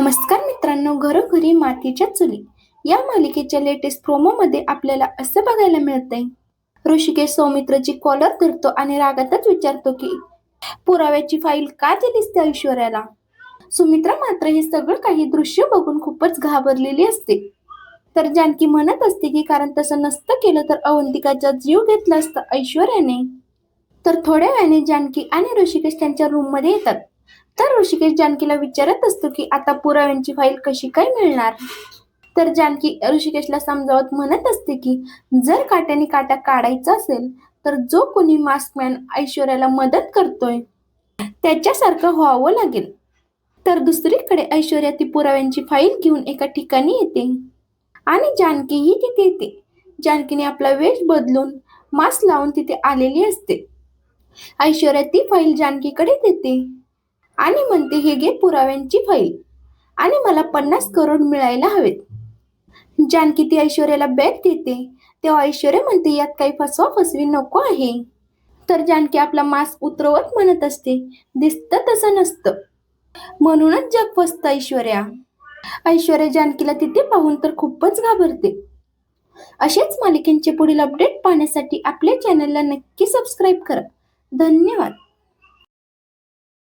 नमस्कार मित्रांनो घरोघरी मातीच्या चुली. या मालिकेच्या लेटेस्ट प्रोमोमध्ये आपल्याला असं बघायला मिळतंय. ऋषिकेश सौमित्रची कॉलर धरतो आणि रागातच विचारतो की पुराव्याची फाईल का दिलीस त्या ऐश्वर्याला? सुमित्रा मात्र हे सगळं काही दृश्य बघून खूपच घाबरलेली असते. तर जानकी म्हणत असते की कारण तसं नसतं केलं तर अवंतिकाचा जीव घेतला असता ऐश्वर्याने. तर थोड्या वेळाने जानकी आणि ऋषिकेश त्यांच्या रूममध्ये येतात. तर ऋषिकेश जानकीला विचारत असतो की आता पुराव्यांची फाईल कशी काय मिळणार? तर जानकी ऋषिकेशला समजावत म्हणत असते की जर काट्याने काटा काढायचा असेल तर जो कोणी मास्कमॅन ऐश्वर्याला मदत करतोय त्याच्यासारखं व्हावं लागेल. तर दुसरीकडे ऐश्वर्या ती पुराव्यांची फाईल घेऊन एका ठिकाणी येते आणि जानकीही तिथे येते. जानकीने आपला वेश बदलून मास्क लावून तिथे आलेली असते. ऐश्वर्या ती फाईल जानकीकडे देते. आणि म्हणते हे घे पुराव्यांची फाईल आणि मला पन्नास करोड मिळायला हवेत. जानकी ती ऐश्वर्याला बॅग देते तेव्हा ऐश्वर्या म्हणते यात काही फसवा फसवी नको आहे तर जानकी आपला मास्क उतरवत म्हणत असते दिसतं तसं नसतं. म्हणूनच जग फसतं ऐश्वर्या ऐश्वर्या जानकीला तिथे पाहून तर खूपच घाबरते. असेच मालिकेंचे पुढील अपडेट पाहण्यासाठी आपल्या चॅनलला नक्की सबस्क्राईब करा. धन्यवाद.